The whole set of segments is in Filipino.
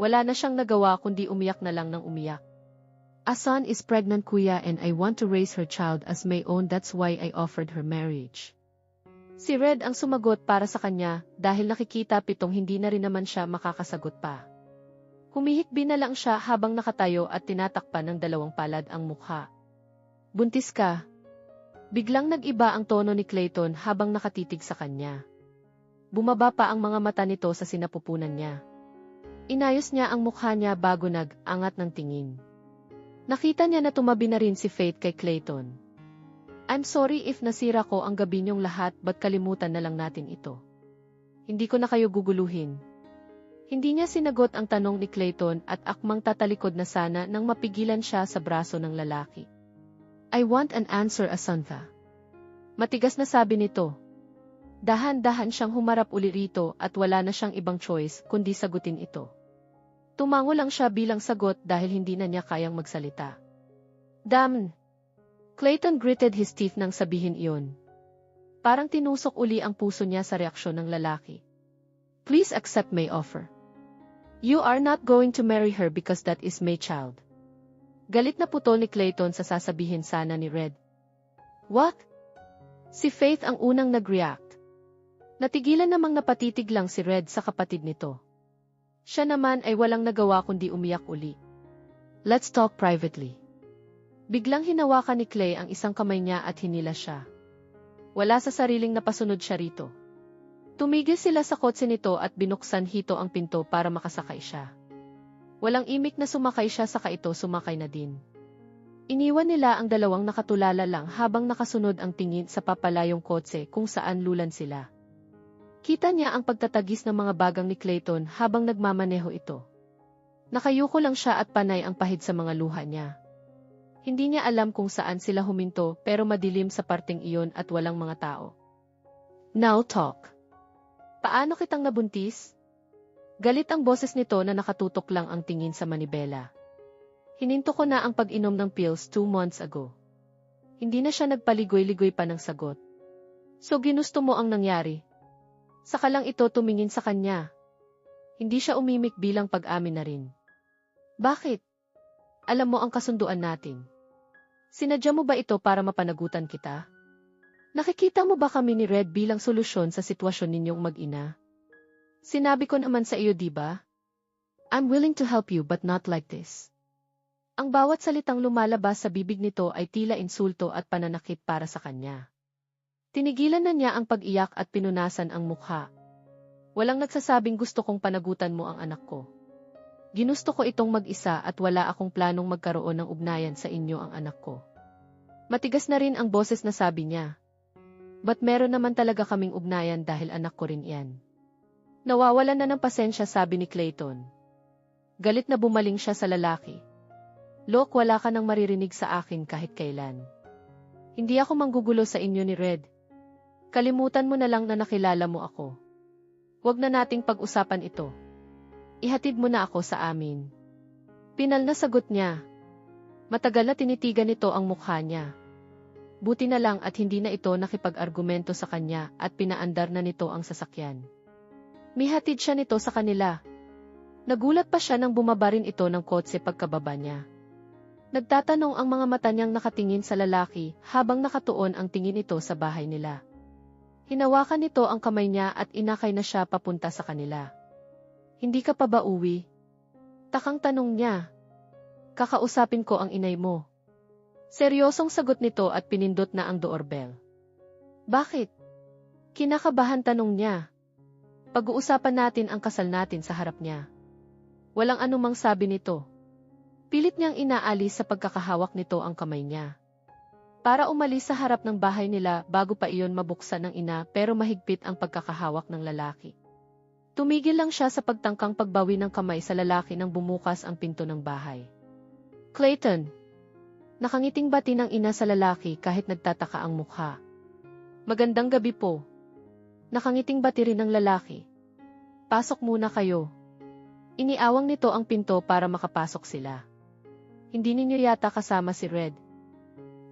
Wala na siyang nagawa kundi umiyak na lang ng umiyak. Asan is pregnant kuya and I want to raise her child as my own that's why I offered her marriage. Si Red ang sumagot para sa kanya dahil nakikita pitong hindi na rin naman siya makakasagot pa. Humihikbi na lang siya habang nakatayo at tinatakpan ng dalawang palad ang mukha. Buntis ka. Biglang nag-iba ang tono ni Clayton habang nakatitig sa kanya. Bumaba pa ang mga mata nito sa sinapupunan niya. Inayos niya ang mukha niya bago nag-angat ng tingin. Nakita niya na tumabi na rin si Faith kay Clayton. I'm sorry if nasira ko ang gabi niyong lahat but kalimutan na lang natin ito. Hindi ko na kayo guguluhin. Hindi niya sinagot ang tanong ni Clayton at akmang tatalikod na sana nang mapigilan siya sa braso ng lalaki. I want an answer Asantha. Matigas na sabi nito. Dahan-dahan siyang humarap uli rito at wala na siyang ibang choice kundi sagutin ito. Tumango lang siya bilang sagot dahil hindi na niya kayang magsalita. Damn! Clayton gritted his teeth nang sabihin iyon. Parang tinusok uli ang puso niya sa reaksyon ng lalaki. Please accept my offer. You are not going to marry her because that is my child. Galit na putol ni Clayton sa sasabihin sana ni Red. What? Si Faith ang unang nag-react. Natigilan namang napatitig lang si Red sa kapatid nito. Siya naman ay walang nagawa kundi umiyak uli. Let's talk privately. Biglang hinawakan ni Clay ang isang kamay niya at hinila siya. Wala sa sariling napasunod siya rito. Tumigil sila sa kotse nito at binuksan hito ang pinto para makasakay siya. Walang imik na sumakay siya sa kaito sumakay na din. Iniwan nila ang dalawang nakatulala lang habang nakasunod ang tingin sa papalayong kotse kung saan lulan sila. Kita niya ang pagtatagis ng mga bagang ni Clayton habang nagmamaneho ito. Nakayuko lang siya at panay ang pahid sa mga luha niya. Hindi niya alam kung saan sila huminto pero madilim sa parting iyon at walang mga tao. Now talk. Paano kitang nabuntis? Galit ang boses nito na nakatutok lang ang tingin sa manibela. Hininto ko na ang pag-inom ng pills two months ago. Hindi na siya nagpaligoy-ligoy pa ng sagot. So ginusto mo ang nangyari, Saka lang ito tumingin sa kanya. Hindi siya umimik bilang pag-amin na rin. Bakit? Alam mo ang kasunduan natin. Sinadya mo ba ito para mapanagutan kita? Nakikita mo ba kami ni Red bilang solusyon sa sitwasyon ninyong mag-ina? Sinabi ko naman sa iyo, di ba? I'm willing to help you but not like this. Ang bawat salitang lumalabas sa bibig nito ay tila insulto at pananakit para sa kanya. Tinigilan na niya ang pag-iyak at pinunasan ang mukha. Walang nagsasabing gusto kong panagutan mo ang anak ko. Ginusto ko itong mag-isa at wala akong planong magkaroon ng ugnayan sa inyo ang anak ko. Matigas na rin ang boses na sabi niya. But meron naman talaga kaming ugnayan dahil anak ko rin yan. Nawawalan na ng pasensya sabi ni Clayton. Galit na bumaling siya sa lalaki. Lok, wala ka nang maririnig sa akin kahit kailan. Hindi ako manggugulo sa inyo ni Red. Kalimutan mo na lang na nakilala mo ako. Huwag na nating pag-usapan ito. Ihatid mo na ako sa amin. Pinal na sagot niya. Matagal na tinitigan nito ang mukha niya. Buti na lang at hindi na ito nakipag-argumento sa kanya at pinaandar na nito ang sasakyan. Mihatid siya nito sa kanila. Nagulat pa siya nang bumaba rin ito ng kotse pagkababa niya. Nagtatanong ang mga mata niyang nakatingin sa lalaki habang nakatuon ang tingin ito sa bahay nila. Hinawakan nito ang kamay niya at inakay na siya papunta sa kanila. Hindi ka pa ba uwi? Takang tanong niya. Kakausapin ko ang inay mo. Seryosong sagot nito at pinindot na ang doorbell. Bakit? Kinakabahan tanong niya. Pag-uusapan natin ang kasal natin sa harap niya. Walang anumang sabi nito. Pilit niyang inaalis sa pagkakahawak nito ang kamay niya para umalis sa harap ng bahay nila bago pa iyon mabuksan ng ina pero mahigpit ang pagkakahawak ng lalaki. Tumigil lang siya sa pagtangkang pagbawi ng kamay sa lalaki nang bumukas ang pinto ng bahay. Clayton! Nakangiting bati ng ina sa lalaki kahit nagtataka ang mukha. Magandang gabi po. Nakangiting bati rin ng lalaki. Pasok muna kayo. Iniawang nito ang pinto para makapasok sila. Hindi ninyo yata kasama si Red.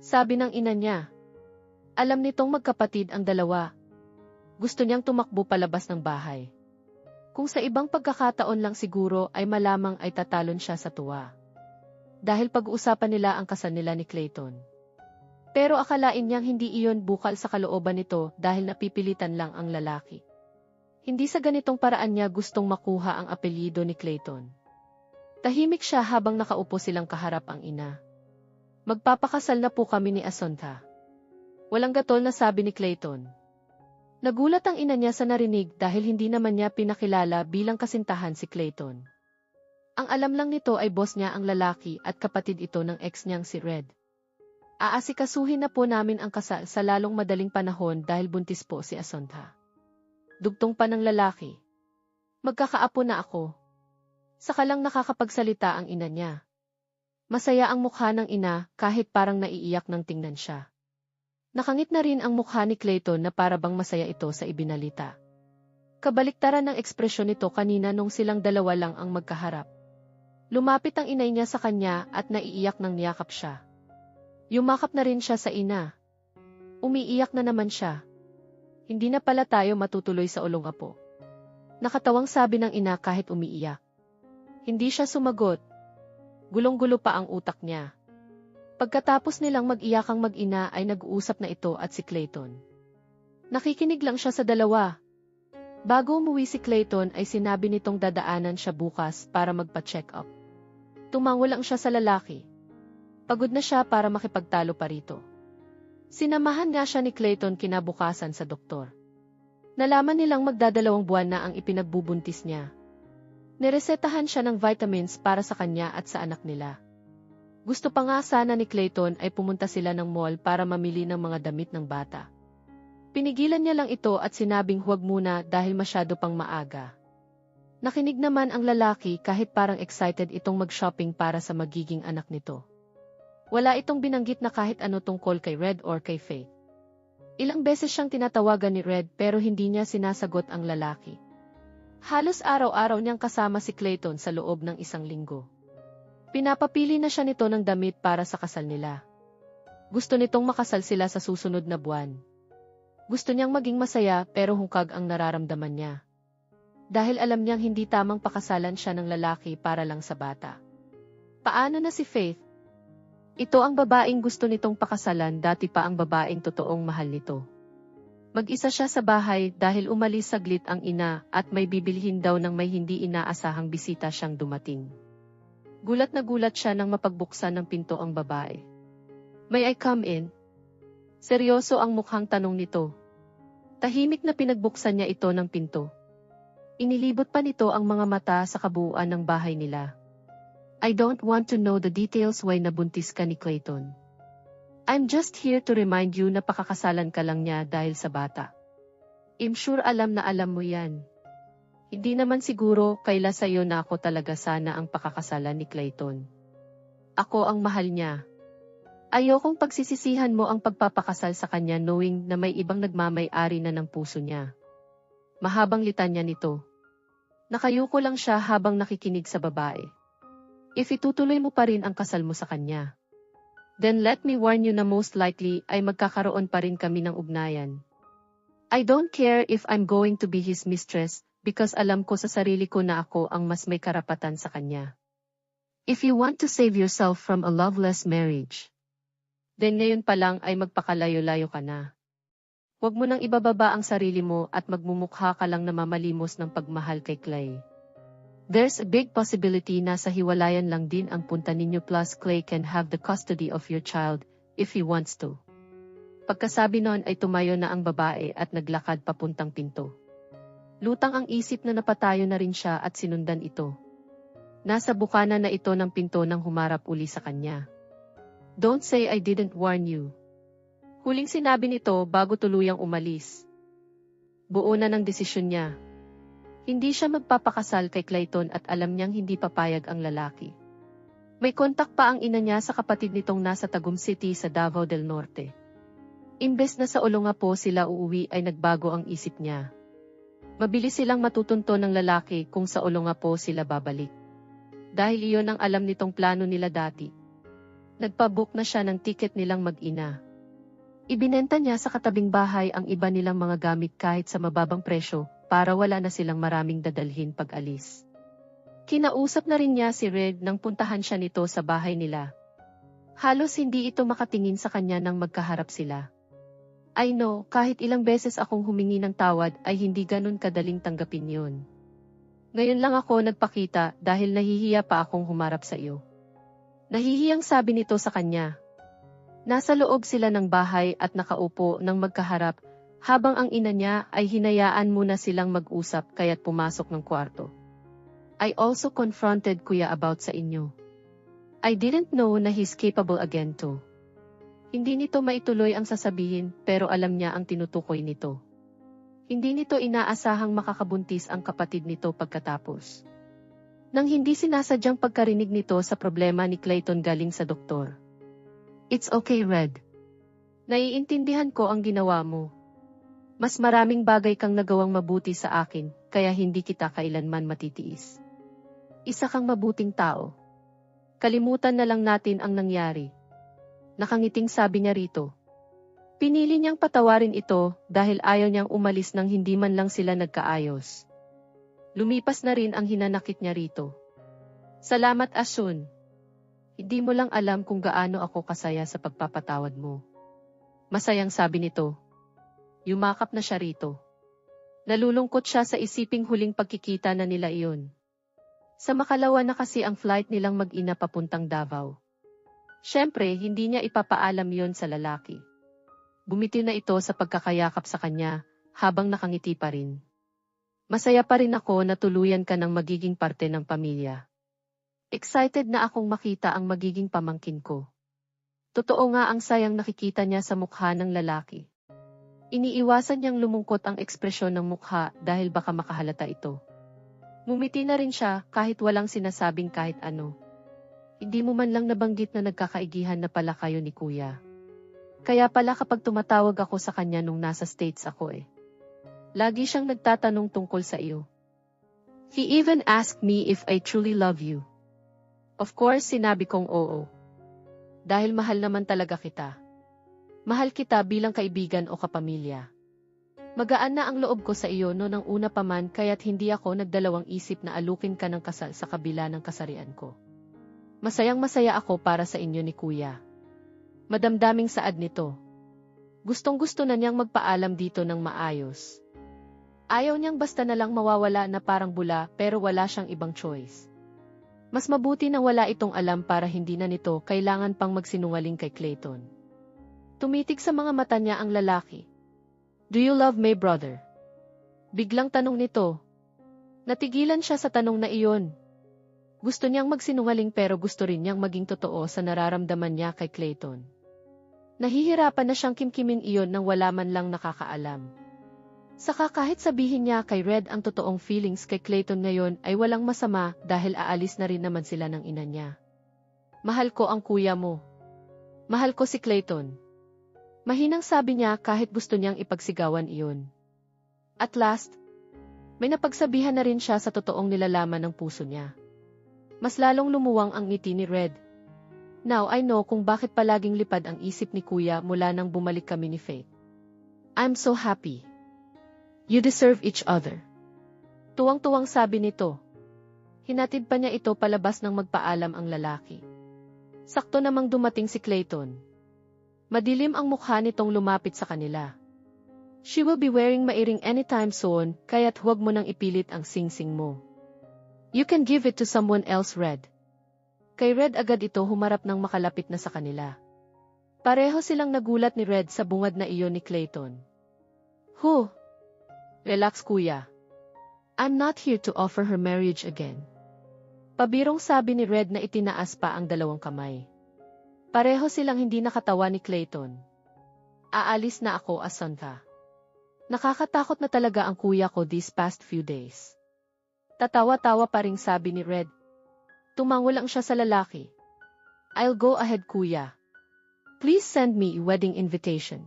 Sabi ng ina niya. Alam nitong magkapatid ang dalawa. Gusto niyang tumakbo palabas ng bahay. Kung sa ibang pagkakataon lang siguro ay malamang ay tatalon siya sa tuwa. Dahil pag-uusapan nila ang kasal nila ni Clayton. Pero akalain niyang hindi iyon bukal sa kalooban nito dahil napipilitan lang ang lalaki. Hindi sa ganitong paraan niya gustong makuha ang apelyido ni Clayton. Tahimik siya habang nakaupo silang kaharap ang ina. Magpapakasal na po kami ni Asonta. Walang gatol na sabi ni Clayton. Nagulat ang ina niya sa narinig dahil hindi naman niya pinakilala bilang kasintahan si Clayton. Ang alam lang nito ay boss niya ang lalaki at kapatid ito ng ex niyang si Red. Aasikasuhin na po namin ang kasal sa lalong madaling panahon dahil buntis po si Asonta. Dugtong pa ng lalaki. Magkakaapo na ako. Saka lang nakakapagsalita ang ina niya. Masaya ang mukha ng ina kahit parang naiiyak nang tingnan siya. Nakangit na rin ang mukha ni Clayton na parabang masaya ito sa ibinalita. Kabaliktaran ng ekspresyon nito kanina nung silang dalawa lang ang magkaharap. Lumapit ang inay niya sa kanya at naiiyak nang niyakap siya. Yumakap na rin siya sa ina. Umiiyak na naman siya. Hindi na pala tayo matutuloy sa ulong apo. Nakatawang sabi ng ina kahit umiiyak. Hindi siya sumagot. Gulong-gulo pa ang utak niya. Pagkatapos nilang mag-iyakang mag-ina ay nag-uusap na ito at si Clayton. Nakikinig lang siya sa dalawa. Bago umuwi si Clayton ay sinabi nitong dadaanan siya bukas para magpa-check up. Tumango lang siya sa lalaki. Pagod na siya para makipagtalo pa rito. Sinamahan nga siya ni Clayton kinabukasan sa doktor. Nalaman nilang magdadalawang buwan na ang ipinagbubuntis niya. Niresetahan siya ng vitamins para sa kanya at sa anak nila. Gusto pa nga sana ni Clayton ay pumunta sila ng mall para mamili ng mga damit ng bata. Pinigilan niya lang ito at sinabing huwag muna dahil masyado pang maaga. Nakinig naman ang lalaki kahit parang excited itong mag-shopping para sa magiging anak nito. Wala itong binanggit na kahit ano tungkol kay Red or kay Faith. Ilang beses siyang tinatawagan ni Red pero hindi niya sinasagot ang lalaki. Halos araw-araw niyang kasama si Clayton sa loob ng isang linggo. Pinapapili na siya nito ng damit para sa kasal nila. Gusto nitong makasal sila sa susunod na buwan. Gusto niyang maging masaya pero hungkag ang nararamdaman niya. Dahil alam niyang hindi tamang pakasalan siya ng lalaki para lang sa bata. Paano na si Faith? Ito ang babaeng gusto nitong pakasalan dati pa ang babaeng totoong mahal nito. Mag-isa siya sa bahay dahil umalis saglit ang ina at may bibilhin daw ng may hindi inaasahang bisita siyang dumating. Gulat na gulat siya nang mapagbuksan ng pinto ang babae. May I come in? Seryoso ang mukhang tanong nito. Tahimik na pinagbuksan niya ito ng pinto. Inilibot pa nito ang mga mata sa kabuuan ng bahay nila. I don't want to know the details why nabuntis ka ni Clayton. I'm just here to remind you na pakakasalan ka lang niya dahil sa bata. I'm sure alam na alam mo yan. Hindi naman siguro kaila sa'yo na ako talaga sana ang pakakasalan ni Clayton. Ako ang mahal niya. Ayokong pagsisisihan mo ang pagpapakasal sa kanya knowing na may ibang nagmamay-ari na ng puso niya. Mahabang litanya nito. Nakayuko lang siya habang nakikinig sa babae. If itutuloy mo pa rin ang kasal mo sa kanya, then let me warn you na most likely ay magkakaroon pa rin kami ng ugnayan. I don't care if I'm going to be his mistress, because alam ko sa sarili ko na ako ang mas may karapatan sa kanya. If you want to save yourself from a loveless marriage, then ngayon pa lang ay magpakalayo-layo ka na. Huwag mo nang ibababa ang sarili mo at magmumukha ka lang na mamalimos ng pagmahal kay Clay. There's a big possibility na sa hiwalayan lang din ang punta ninyo plus Clay can have the custody of your child if he wants to. Pagkasabi noon ay tumayo na ang babae at naglakad papuntang pinto. Lutang ang isip na napatayo na rin siya at sinundan ito. Nasa bukana na ito ng pinto nang humarap uli sa kanya. Don't say I didn't warn you. Huling sinabi nito bago tuluyang umalis. Buo na ng desisyon niya. Hindi siya magpapakasal kay Clayton at alam niyang hindi papayag ang lalaki. May kontak pa ang ina niya sa kapatid nitong nasa Tagum City sa Davao del Norte. Imbes na sa Olongapo sila uuwi ay nagbago ang isip niya. Mabilis silang matutunto ng lalaki kung sa ulong po sila babalik. Dahil iyon ang alam nitong plano nila dati. Nagpabook na siya ng tiket nilang mag-ina. Ibinenta niya sa katabing bahay ang iba nilang mga gamit kahit sa mababang presyo, para wala na silang maraming dadalhin pag alis. Kinausap na rin niya si Red nang puntahan siya nito sa bahay nila. Halos hindi ito makatingin sa kanya nang magkaharap sila. I know, kahit ilang beses akong humingi ng tawad ay hindi ganun kadaling tanggapin yun. Ngayon lang ako nagpakita dahil nahihiya pa akong humarap sa iyo. Nahihiyang sabi nito sa kanya. Nasa loob sila ng bahay at nakaupo ng magkaharap habang ang ina niya ay hinayaan muna silang mag-usap kaya't pumasok ng kwarto. I also confronted kuya about sa inyo. I didn't know na he's capable again too. Hindi nito maituloy ang sasabihin pero alam niya ang tinutukoy nito. Hindi nito inaasahang makakabuntis ang kapatid nito pagkatapos. Nang hindi sinasadyang pagkarinig nito sa problema ni Clayton galing sa doktor. It's okay, Red. Naiintindihan ko ang ginawa mo. Mas maraming bagay kang nagawang mabuti sa akin, kaya hindi kita kailanman matitiis. Isa kang mabuting tao. Kalimutan na lang natin ang nangyari. Nakangiting sabi niya rito. Pinili niyang patawarin ito dahil ayaw niyang umalis nang hindi man lang sila nagkaayos. Lumipas na rin ang hinanakit niya rito. Salamat Asun. Hindi mo lang alam kung gaano ako kasaya sa pagpapatawad mo. Masayang sabi nito. Yumakap na siya rito. Nalulungkot siya sa isiping huling pagkikita na nila iyon. Sa makalawa na kasi ang flight nilang mag-ina papuntang Davao. Siyempre, hindi niya ipapaalam yon sa lalaki. Bumiti na ito sa pagkakayakap sa kanya, habang nakangiti pa rin. Masaya pa rin ako na tuluyan ka ng magiging parte ng pamilya. Excited na akong makita ang magiging pamangkin ko. Totoo nga ang sayang nakikita niya sa mukha ng lalaki. Iniiwasan niyang lumungkot ang ekspresyon ng mukha dahil baka makahalata ito. Mumiti na rin siya kahit walang sinasabing kahit ano. Hindi mo man lang nabanggit na nagkakaigihan na pala kayo ni kuya. Kaya pala kapag tumatawag ako sa kanya nung nasa States ako eh. Lagi siyang nagtatanong tungkol sa iyo. He even asked me if I truly love you. Of course, sinabi kong oo. Dahil mahal naman talaga kita. Mahal kita bilang kaibigan o kapamilya. Magaan na ang loob ko sa iyo no nang una pa man kaya't hindi ako nagdalawang isip na alukin ka ng kasal sa kabila ng kasarian ko. Masayang masaya ako para sa inyo ni Kuya. Madamdaming saad nito. Gustong gusto na niyang magpaalam dito ng maayos. Ayaw niyang basta na lang mawawala na parang bula pero wala siyang ibang choice. Mas mabuti na wala itong alam para hindi na nito kailangan pang magsinungaling kay Clayton. Tumitig sa mga mata niya ang lalaki. Do you love my brother? Biglang tanong nito. Natigilan siya sa tanong na iyon. Gusto niyang magsinungaling pero gusto rin niyang maging totoo sa nararamdaman niya kay Clayton. Nahihirapan na siyang kimkimin iyon nang wala man lang nakakaalam. Saka kahit sabihin niya kay Red ang totoong feelings kay Clayton ngayon ay walang masama dahil aalis na rin naman sila ng ina niya. Mahal ko ang kuya mo. Mahal ko si Clayton. Mahinang sabi niya kahit gusto niyang ipagsigawan iyon. At last, may napagsabihan na rin siya sa totoong nilalaman ng puso niya. Mas lalong lumuwang ang ngiti ni Red Now I know kung bakit palaging lipad ang isip ni Kuya mula nang bumalik kami ni Faith. I'm so happy. You deserve each other. Tuwang-tuwang sabi nito. Hinatid pa niya ito palabas nang magpaalam ang lalaki. Sakto namang dumating si Clayton. Madilim ang mukha nitong lumapit sa kanila. She will be wearing mairing anytime soon, kaya't huwag mo nang ipilit ang sing-sing mo. You can give it to someone else, Red. Kay Red agad ito humarap ng makalapit na sa kanila. Pareho silang nagulat ni Red sa bungad na iyon ni Clayton. Hu! Relax kuya. I'm not here to offer her marriage again. Pabirong sabi ni Red na itinaas pa ang dalawang kamay. Pareho silang hindi nakatawa ni Clayton. Aalis na ako asan ka. Nakakatakot na talaga ang kuya ko these past few days. Tatawa-tawa pa ring sabi ni Red Tumango lang siya sa lalaki. I'll go ahead kuya. Please send me wedding invitation.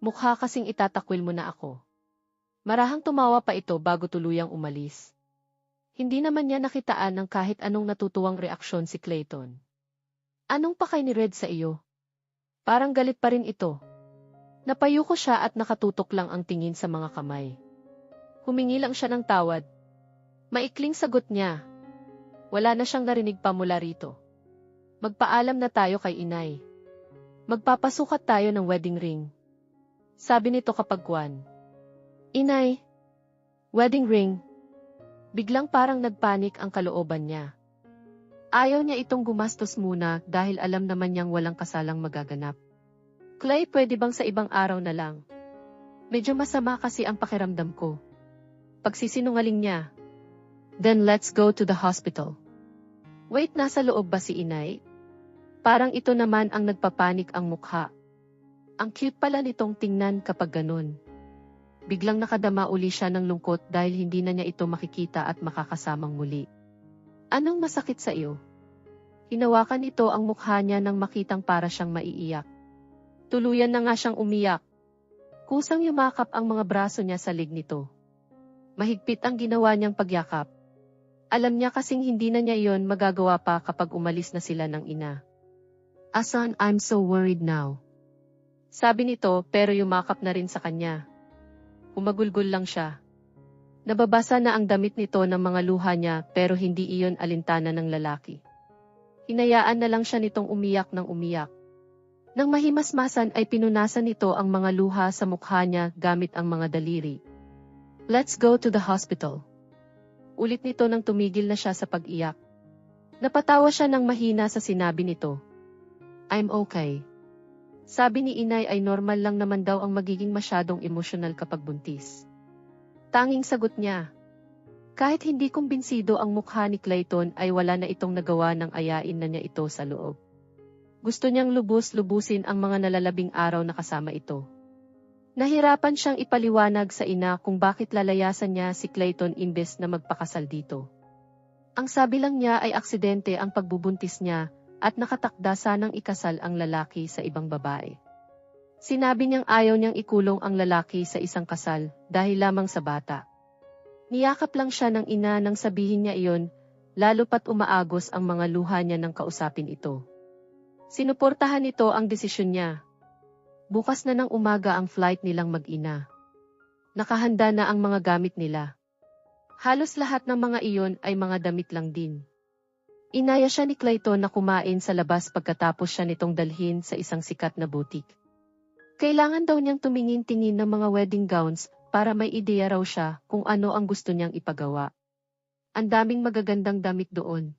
Mukha kasing itatakwil mo na ako. Marahang tumawa pa ito bago tuluyang umalis. Hindi naman niya nakitaan ng kahit anong natutuwang reaksyon si Clayton. Anong pakay ni Red sa iyo? Parang galit pa rin ito. Napayuko siya at nakatutok lang ang tingin sa mga kamay. Humingi lang siya ng tawad. Maikling sagot niya. Wala na siyang narinig pa mula rito. Magpaalam na tayo kay inay. Magpapasukat tayo ng wedding ring. Sabi nito kapag kwan. Inay, wedding ring. Biglang parang nagpanik ang kalooban niya. Ayaw niya itong gumastos muna dahil alam naman niyang walang kasalang magaganap. Clay, pwede bang sa ibang araw na lang? Medyo masama kasi ang pakiramdam ko. Pagsisinungaling niya. Then let's go to the hospital. Wait, nasa loob ba si inay? Parang ito naman ang nagpapanik ang mukha. Ang cute pala nitong tingnan kapag ganun. Biglang nakadama uli siya ng lungkot dahil hindi na niya ito makikita at makakasamang muli. Anong masakit sa iyo? Hinawakan ito ang mukha niya nang makitang para siyang maiiyak. Tuluyan na nga siyang umiyak. Kusang yumakap ang mga braso niya sa lig nito. Mahigpit ang ginawa niyang pagyakap. Alam niya kasing hindi na niya iyon magagawa pa kapag umalis na sila ng ina. Asan, I'm so worried now. Sabi nito pero yumakap na rin sa kanya. Umagulgol lang siya. Nababasa na ang damit nito ng mga luha niya pero hindi iyon alintana ng lalaki. Hinayaan na lang siya nitong umiyak ng umiyak. Nang mahimasmasan ay pinunasan nito ang mga luha sa mukha niya gamit ang mga daliri. Let's go to the hospital. Ulit nito nang tumigil na siya sa pag-iyak. Napatawa siya ng mahina sa sinabi nito. I'm okay. Sabi ni inay ay normal lang naman daw ang magiging masyadong emosyonal kapag buntis. Tanging sagot niya. Kahit hindi kumbinsido ang mukha ni Clayton ay wala na itong nagawa ng ayain na niya ito sa loob. Gusto niyang lubos-lubusin ang mga nalalabing araw na kasama ito. Nahirapan siyang ipaliwanag sa ina kung bakit lalayasan niya si Clayton imbes na magpakasal dito. Ang sabi lang niya ay aksidente ang pagbubuntis niya at nakatakda sanang ikasal ang lalaki sa ibang babae. Sinabi niyang ayaw niyang ikulong ang lalaki sa isang kasal dahil lamang sa bata. Niyakap lang siya ng ina nang sabihin niya iyon, lalo pat umaagos ang mga luha niya nang kausapin ito. Sinuportahan nito ang desisyon niya. Bukas na ng umaga ang flight nilang mag-ina. Nakahanda na ang mga gamit nila. Halos lahat ng mga iyon ay mga damit lang din. Inaya siya ni Clayton na kumain sa labas pagkatapos siya nitong dalhin sa isang sikat na boutique. Kailangan daw niyang tumingin-tingin ng mga wedding gowns para may ideya raw siya kung ano ang gusto niyang ipagawa. Ang daming magagandang damit doon.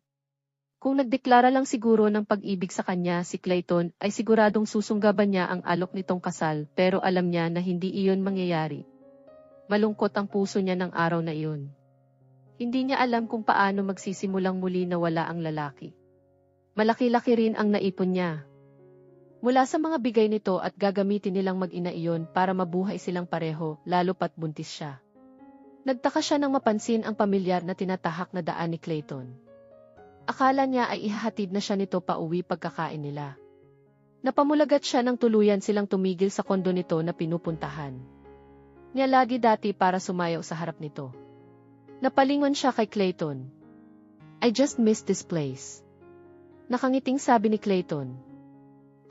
Kung nagdeklara lang siguro ng pag-ibig sa kanya si Clayton ay siguradong susunggaban niya ang alok nitong kasal pero alam niya na hindi iyon mangyayari. Malungkot ang puso niya ng araw na iyon. Hindi niya alam kung paano magsisimulang muli na wala ang lalaki. Malaki-laki rin ang naipon niya, Mula sa mga bigay nito at gagamitin nilang mag-ina iyon para mabuhay silang pareho, lalo pat buntis siya. Nagtaka siya nang mapansin ang pamilyar na tinatahak na daan ni Clayton. Akala niya ay ihahatid na siya nito pa uwi pagkakain nila. Napamulagat siya nang tuluyan silang tumigil sa kondo nito na pinupuntahan. Niya lagi dati para sumayaw sa harap nito. Napalingon siya kay Clayton. I just missed this place. Nakangiting sabi ni Clayton.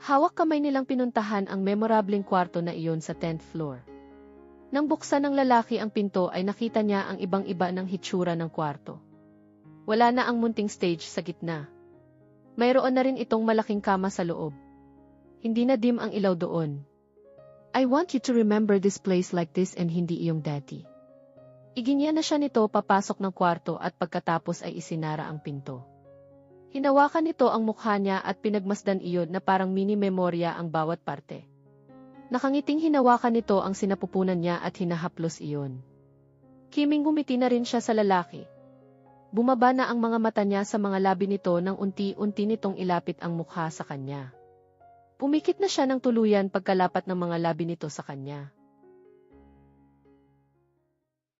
Hawak kamay nilang pinuntahan ang memorableng kwarto na iyon sa 10th floor. Nang buksan ng lalaki ang pinto ay nakita niya ang ibang-iba ng hitsura ng kwarto. Wala na ang munting stage sa gitna. Mayroon na rin itong malaking kama sa loob. Hindi na dim ang ilaw doon. I want you to remember this place like this and hindi iyong dati. Iginya na siya nito papasok ng kwarto at pagkatapos ay isinara ang pinto. Hinawakan nito ang mukha niya at pinagmasdan iyon na parang mini-memorya ang bawat parte. Nakangiting hinawakan nito ang sinapupunan niya at hinahaplos iyon. Kiming gumiti na rin siya sa lalaki. Bumaba na ang mga mata niya sa mga labi nito nang unti-unti nitong ilapit ang mukha sa kanya. Pumikit na siya ng tuluyan pagkalapat ng mga labi nito sa kanya.